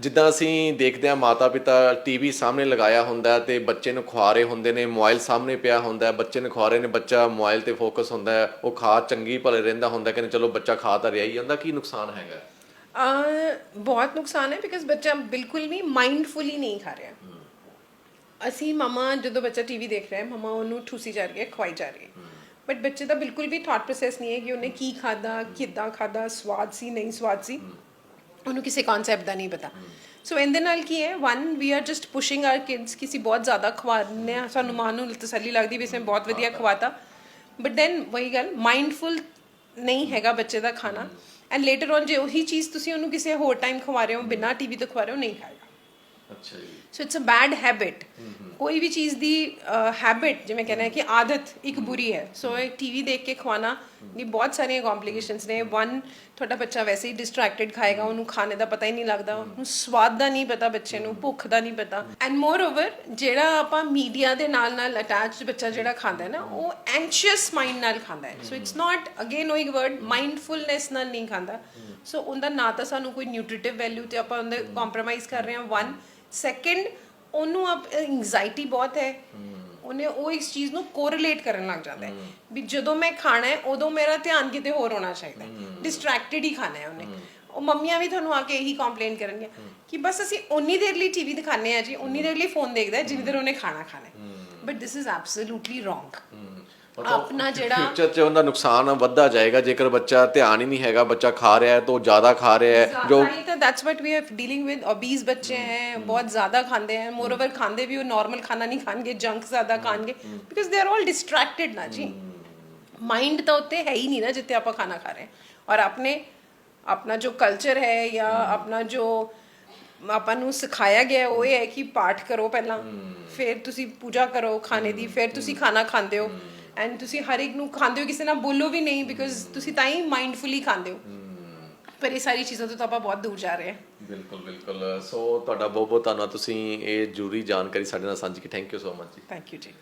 ਜਿੱਦਾਂ ਅਸੀਂ ਦੇਖਦੇ ਹਾਂ ਮਾਤਾ ਪਿਤਾ ਟੀਵੀ ਸਾਹਮਣੇ ਲਗਾਇਆ ਹੁੰਦਾ ਤੇ ਬੱਚੇ ਨੂੰ ਖਵਾ ਰਹੇ ਹੁੰਦੇ ਨੇ ਮੋਬਾਈਲ ਸਾਹਮਣੇ ਪਿਆ ਹੁੰਦਾ ਬੱਚੇ ਨੂੰ ਖਵਾ ਰਹੇ ਨੇ ਬੱਚਾ ਮੋਬਾਈਲ ਤੇ ਫੋਕਸ ਹੁੰਦਾ ਉਹ ਖਾ ਚੰਗੀ ਭਲੇ ਰਹਿੰਦਾ ਹੁੰਦਾ ਕਿ ਚਲੋ ਬੱਚਾ ਖਾ ਤਾਂ ਰਿਹਾ ਹੀ ਹੁੰਦਾ ਕੀ ਨੁਕਸਾਨ ਹੈਗਾ? ਬਹੁਤ ਨੁਕਸਾਨ ਹੈ ਬਿਕਾਜ਼ ਬੱਚਾ ਬਿਲਕੁਲ ਵੀ ਮਾਈਂਡਫੁਲੀ ਨਹੀਂ ਖਾ ਰਿਹਾ। ਅਸੀਂ ਮਮਾ ਜਦੋਂ ਬੱਚਾ ਟੀਵੀ ਦੇਖ ਰਿਹਾ ਹੈ ਮਮਾ ਉਹਨੂੰ ਠੂਸੀ ਜਾ ਰਹੀ ਹੈ ਖਵਾਈ ਜਾ ਰਹੀ ਹੈ। ਬਟ ਬੱਚੇ ਦਾ ਬਿਲਕੁਲ ਵੀ ਥਾਟ ਪ੍ਰੋਸੈਸ ਨਹੀਂ ਹੈ ਕਿ ਉਹਨੇ ਕੀ ਖਾਦਾ ਕਿੱਦਾਂ ਖਾਦਾ ਸਵਾਦ ਸੀ ਨਹੀਂ ਸਵਾਦ ਸੀ। ਉਹਨੂੰ ਕਿਸੇ ਕਨਸੈਪਟ ਦਾ ਨਹੀਂ ਪਤਾ। ਸੋ ਇਹਦੇ ਨਾਲ ਕੀ ਹੈ? One we are just pushing our kids ਕਿਸੇ ਬਹੁਤ ਜ਼ਿਆਦਾ ਖਵਾ ਦਿੰਦੇ ਆ ਸਾਨੂੰ ਮਾਂ ਨੂੰ ਤਸੱਲੀ ਲੱਗਦੀ ਵੀ ਇਸਨੇ ਬਹੁਤ ਵਧੀਆ ਖਵਾਤਾ। ਬਟ ਦੈਨ ਵਹੀ ਗੱਲ ਮਾਈਂਡਫੁਲ ਨਹੀਂ ਹੈਗਾ ਬੱਚੇ ਦਾ ਖਾਣਾ। ਐਂਡ ਲੇਟਰ ਔਨ ਜੇ ਉਹੀ ਚੀਜ਼ ਤੁਸੀਂ ਉਹਨੂੰ ਕਿਸੇ ਹੋਰ ਟਾਈਮ ਖਵਾ ਰਹੇ ਹੋ ਬਿਨਾਂ ਟੀਵੀ ਤੋਂ ਖਵਾ ਰਹੇ ਹੋ ਨਹੀਂ ਖਾਏਗਾ। ਅੱਛਾ ਜੀ। So it's a bad habit ਕੋਈ ਵੀ ਚੀਜ਼ ਦੀ ਹੈਬਿਟ ਜਿਵੇਂ ਕਹਿੰਦੇ ਆ ਕਿ ਆਦਤ ਇੱਕ ਬੁਰੀ ਹੈ। ਸੋ ਇਹ ਟੀਵੀ ਦੇਖ ਕੇ ਖਵਾਣਾ ਦੀ ਬਹੁਤ ਸਾਰੀਆਂ ਕੰਪਲਿਕੇਸ਼ਨਸ ਨੇ। ਵਨ ਤੁਹਾਡਾ ਬੱਚਾ ਵੈਸੇ ਹੀ ਡਿਸਟਰੈਕਟਡ ਖਾਏਗਾ, ਉਹਨੂੰ ਖਾਣੇ ਦਾ ਪਤਾ ਹੀ ਨਹੀਂ ਲੱਗਦਾ। ਉਹਨੂੰ ਸਵਾਦ ਦਾ ਨਹੀਂ ਪਤਾ ਬੱਚੇ ਨੂੰ, ਭੁੱਖ ਦਾ ਨਹੀਂ ਪਤਾ। ਐਂਡ ਮੋਰ ਓਵਰ ਜਿਹੜਾ ਆਪਾਂ ਮੀਡੀਆ ਦੇ ਨਾਲ ਨਾਲ ਅਟੈਚਡ ਬੱਚਾ ਜਿਹੜਾ ਖਾਂਦਾ ਹੈ ਨਾ, ਉਹ ਐਂਸ਼ੀਅਸ ਮਾਈਂਡ ਨਾਲ ਖਾਂਦਾ ਹੈ। ਸੋ ਇਟਸ ਨਾਟ ਅਗੇਨ ਉਹੀ ਵਰਡ ਮਾਈਂਡਫੁਲਨੈਸ ਨਾਲ ਨਹੀਂ ਖਾਂਦਾ। ਸੋ ਉਹਦਾ ਨਾ ਤਾਂ ਸਾਨੂੰ ਕੋਈ ਨਿਊਟ੍ਰੀਟਿਵ ਵੈਲਿਊ ਤੇ ਆਪਾਂ ਉਹਦੇ ਕੰਪਰੋਮਾਈਜ਼ ਕਰ ਰਹੇ ਹਾਂ ਵਨ ਸੈਕੰਡ ਉਹਨੂੰ ਆਪ ਐਂਜ਼ਾਈਟੀ ਬਹੁਤ ਹੈ। ਉਹਨੇ ਉਹ ਇਸ ਚੀਜ਼ ਨੂੰ ਕੋਰਿਲੇਟ ਕਰਨ ਲੱਗ ਜਾਂਦਾ ਹੈ ਵੀ ਜਦੋਂ ਮੈਂ ਖਾਣਾ ਹੈ ਉਦੋਂ ਮੇਰਾ ਧਿਆਨ ਕਿਤੇ ਹੋਰ ਹੋਣਾ ਚਾਹੀਦਾ ਹੈ। ਡਿਸਟਰੈਕਟਡ ਹੀ ਖਾਣਾ ਹੈ ਉਹਨੇ। ਉਹ ਮੰਮੀਆਂ ਵੀ ਤੁਹਾਨੂੰ ਆ ਕੇ ਇਹੀ ਕੰਪਲੇਨ ਕਰਨਗੀਆਂ ਕਿ ਬਸ ਅਸੀਂ ਉਨੀ ਦੇਰ ਲਈ ਟੀਵੀ ਦਿਖਾਣੇ ਆ ਜੀ ਉਨੀ ਦੇਰ ਲਈ ਫੋਨ ਦੇਖਦਾ ਜਿੰਨੀ ਦੇਰ ਉਹਨੇ ਖਾਣਾ ਖਾਣਾ but this is absolutely wrong ਆਪਣਾ ਜਿਹੜਾ ਫਿਊਚਰ 'ਚ ਉਹਦਾ ਨੁਕਸਾਨ ਵੱਧਦਾ ਜਾਏਗਾ ਜੇਕਰ ਬੱਚਾ ਧਿਆਨ ਹੀ ਨਹੀਂ ਹੈਗਾ ਬੱਚਾ ਖਾ ਰਿਹਾ ਹੈ ਤਾਂ ਜ਼ਿਆਦਾ ਖਾ ਰਿਹਾ ਹੈ ਜੋ ਤਾਂ that's what we have dealing with obese ਬੱਚੇ ਹੈ ਬਹੁਤ ਜ਼ਿਆਦਾ ਖਾਂਦੇ ਹੈ ਮੋਰਓਵਰ ਖਾਂਦੇ ਵੀ ਉਹ ਨਾਰਮਲ ਖਾਣਾ ਨਹੀਂ ਖਾਣਗੇ ਜੰਕ ਜ਼ਿਆਦਾ ਖਾਣਗੇ because they are all distracted ਨਾ ਜੀ। ਮਾਈਂਡ ਤਾਂ ਉੱਤੇ ਹੈ ਹੀ ਨਹੀਂ ਨਾ ਜਿੱਤੇ ਆਪਾਂ ਖਾਣਾ ਖਾ ਰਹੇ ਔਰ ਆਪਣੇ ਆਪਣਾ ਜੋ ਕਲਚਰ ਹੈ ਜਾਂ ਆਪਣਾ ਜੋ ਆਪਾਂ ਨੂੰ ਸਿਖਾਇਆ ਗਿਆ ਉਹ ਇਹ ਹੈ ਕਿ ਪਾਠ ਕਰੋ ਪਹਿਲਾਂ ਫਿਰ ਤੁਸੀਂ ਪੂਜਾ ਕਰੋ ਖਾਣੇ ਦੀ ਫਿਰ ਤੁਸੀਂ ਖਾਣਾ ਖਾਂਦੇ ਹੋ ਐਂਡ ਤੁਸੀਂ ਹਰ ਇੱਕ ਨੂੰ ਖਾਂਦੇ ਹੋ ਕਿਸੇ ਨਾਲ ਬੋਲੋ ਵੀ ਨਹੀਂ ਬਿਕੋਜ਼ ਤੁਸੀਂ ਤਾਂ ਹੀ ਮਾਈਂਡਫੁਲੀ ਖਾਂਦੇ ਹੋ। ਪਰ ਇਹ ਸਾਰੀ ਚੀਜ਼ਾਂ ਤੋਂ ਆਪਾਂ ਬਹੁਤ ਦੂਰ ਜਾ ਰਹੇ ਹਾਂ। ਬਿਲਕੁਲ ਬਿਲਕੁਲ। ਸੋ ਤੁਹਾਡਾ ਬਹੁਤ ਬਹੁਤ ਧੰਨਵਾਦ ਤੁਸੀਂ ਇਹ ਜ਼ਰੂਰੀ ਜਾਣਕਾਰੀ ਸਾਡੇ ਨਾਲ ਸਾਂਝੀ ਕੀਤੀ। Thank you so much ji. Thank you ji.